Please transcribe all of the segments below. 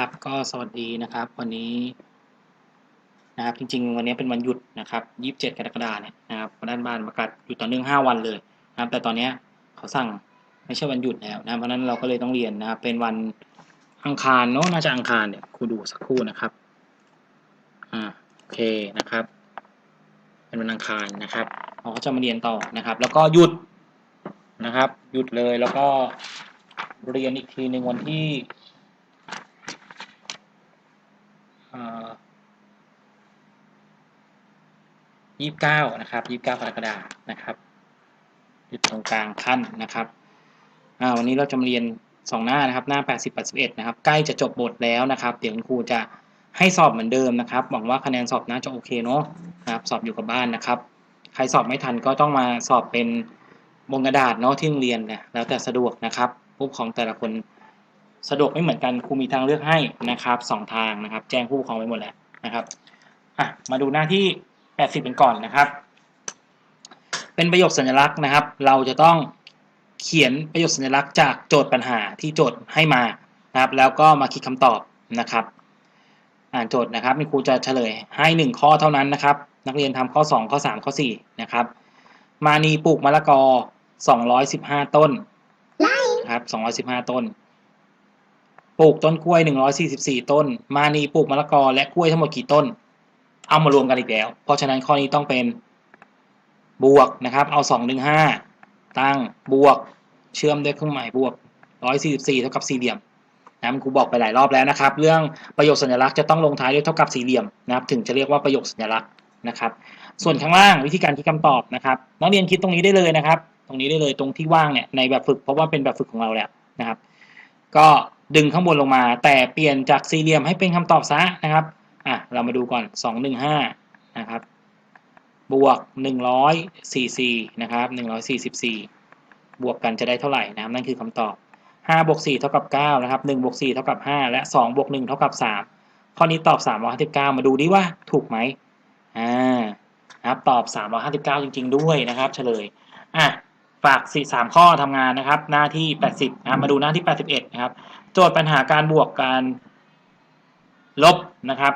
ครับก็สวัสดีนะครับวันนี้นะครับจริงๆ วันนี้เป็นวันหยุดนะครับ 27 กรกฎาคมเนี่ยนะครับด้านบ้านประกาศหยุดต่อเนื่อง 5 วันเลยนะครับ แต่ตอนนี้เขาสั่งไม่ใช่วันหยุดแล้วนะเพราะนั้นเราก็เลยต้องเรียนนะครับ เป็นวันอังคารเนาะน่าจะอังคารเนี่ยครูดูสักครู่นะครับอ่าโอเคนะครับ เป็นวันอังคารนะครับเราก็จะมาเรียนต่อนะครับ แล้วก็หยุดนะครับ หยุดเลยแล้วก็เรียนอีกทีหนึ่งวันที่ ยี่สิบเก้านะครับยี่สิบเก้ากรกฎานะครับหยุดตรงกลางขั้นนะครับวันนี้เราจะมาเรียนสองหน้านะครับ หน้าแปดสิบแปดสิบเอ็ดนะครับ ใกล้จะจบบทแล้วนะครับ เดี๋ยวคุณครูจะให้สอบเหมือนเดิมนะครับ หวังว่าคะแนนสอบน่าจะโอเคเนาะนะครับ สอบอยู่กับบ้านนะครับ ใครสอบไม่ทันก็ต้องมาสอบเป็นบนกระดาษเนาะที่โรงเรียนเนี่ยแล้วแต่สะดวกนะครับผู้ปกครองแต่ละคน สะดวกไม่เหมือนกันครูมีทางเลือกให้นะครับสองทางนะครับ แจ้งผู้ปกครองไปหมดแล้วนะครับอะมาดูหน้าที่ 80 เป็นก่อนนะครับ เป็นประโยคสัญลักษณ์นะครับ เราจะต้องเขียนประโยคสัญลักษณ์จากโจทย์ปัญหาที่โจทย์ให้มานะครับ แล้วก็มาคิดคำตอบนะครับ อ่านโจทย์นะครับครูจะเฉลยให้ 1 ข้อเท่านั้นนะครับ นักเรียนทำข้อ 2 ข้อ 3 ข้อ 4 นะครับ มานีปลูกมะละกอ 215 ต้นครับ215 ต้น ปลูกต้นกล้วย 144 ต้น มานีปลูกมะละกอและกล้วยทั้งหมดกี่ต้น เอามารวมกันอีกแล้ว เพราะฉะนั้นข้อนี้ต้องเป็นบวกนะครับ เอา2 1 5ตั้งบวกเชื่อมด้วยเครื่องหมายบวก 144 เท่ากับสี่เหลี่ยมนะครูบอกไปหลายรอบแล้วนะครับ เรื่องประโยคสัญลักษณ์จะต้องลงท้ายด้วยเท่ากับสี่เหลี่ยมนะครับถึงจะเรียกว่าประโยคสัญลักษณ์นะครับ ส่วนข้างล่างวิธีการคิดคำตอบนะครับนักเรียนคิดตรงนี้ได้เลยนะครับ ตรงนี้ได้เลยตรงที่ว่างเนี่ยในแบบฝึกเพราะว่าเป็นแบบฝึกของเราแล้วนะครับ ก็ ดึงข้างบนลงมา แต่เปลี่ยนจากสี่เหลี่ยมให้เป็นคำตอบซะนะครับอะเรามาดูก่อนสองหนึ่งห้านะครับ บวกหนึ่งร้อยสี่สี่นะครับหนึ่งร้อยสี่สิบสี่บวกกันจะได้เท่าไหร่นะครับนั่นคือคำตอบห้าบวกสี่เท่ากับเก้านะครับหนึ่งบวกสี่เท่ากับห้าและสองบวกหนึ่งเท่ากับสามข้อนี้ตอบสามร้อยห้าสิบเก้ามาดูดิว่าถูกไหมอ่านะครับตอบสามร้อยห้าสิบเก้าจริง ๆ ด้วยนะครับ เฉลยอะ ฝากสี่สามข้อทำงานนะครับ หน้าที่แปดสิบนะมาดูหน้าที่แปดสิบเอ็ดนะครับ โจทย์ปัญหาการบวกการลบนะครับ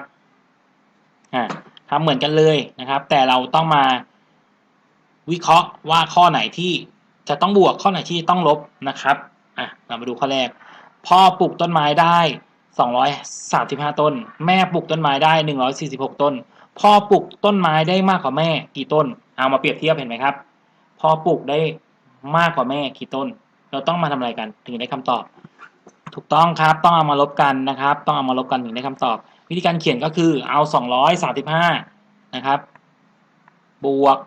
อ่าทำเหมือนกันเลยนะครับ แต่เราต้องมาวิเคราะห์ว่าข้อไหนที่จะต้องบวกข้อไหนที่ต้องลบนะครับอะเรามาดูข้อแรก พ่อปลูกต้นไม้ได้ 235 ต้น แม่ปลูกต้นไม้ได้ 146 ต้น พ่อปลูกต้นไม้ได้มากกว่าแม่กี่ต้น เอามาเปรียบเทียบเห็นไหมครับ พ่อปลูกได้ มากกว่าแม่กี่ต้น เราต้องมาทำอะไรกันถึงได้คำตอบ ถูกต้องครับต้องเอามาลบกันนะครับ ต้องเอามาลบกันถึงได้คำตอบ วิธีการเขียนก็คือเอา 235 นะครับ บวก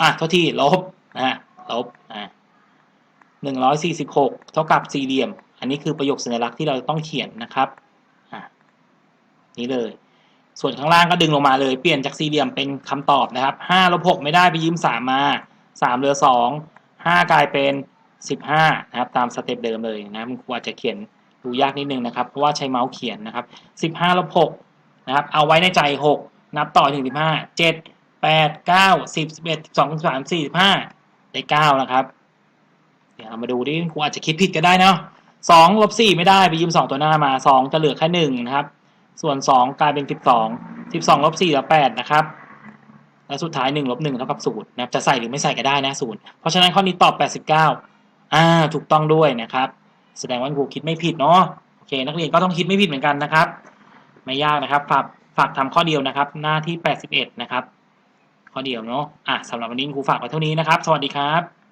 อะเท่าที่ลบนะลบอะ146 เท่ากับสี่เหลี่ยม อันนี้คือประโยคสัญลักษณ์ที่เราต้องเขียนนะครับอะนี้เลยส่วนข้างล่างก็ดึงลงมาเลย เปลี่ยนจากสี่เหลี่ยมเป็นคำตอบนะครับ5ลบ6ไม่ได้ไปยืม3มา3เหลือ2 5 กลายเป็น 15 นะครับ ตามสเต็ปเดิมเลยนะมันครูอาจจะเขียนดูยากนิดนึงนะครับ เพราะว่าใช้เมาส์เขียนนะครับ 15ลบ6นะครับ เอาไว้ในใจ 6 นับต่อถึง 15 7 8 9 10 11 12 13 45ได้ 9 นะครับ เดี๋ยวเรามาดูดิครูอาจจะคิดผิดก็ได้เนาะ2ลบ4ไม่ได้ไปยืม 2 ตัวหน้ามา 2 จะเหลือแค่ 1 นะครับ ส่วน 2 กลายเป็น 12 12ลบ4เหลือ8นะครับ และสุดท้าย1ลบ1เท่ากับ0นะครับจะใส่หรือไม่ใส่ก็ได้นะ0เพราะฉะนั้นข้อนี้ตอบ 89อ่าถูกต้องด้วยนะครับ แสดงว่าครูคิดไม่ผิดเนาะโอเค นักเรียนก็ต้องคิดไม่ผิดเหมือนกันนะครับ ไม่ยากนะครับฝากฝากทำข้อเดียวนะครับ หน้าที่ 81 นะครับ ข้อเดียวเนาะอะสำหรับวันนี้ครูฝากไว้เท่านี้นะครับ สวัสดีครับ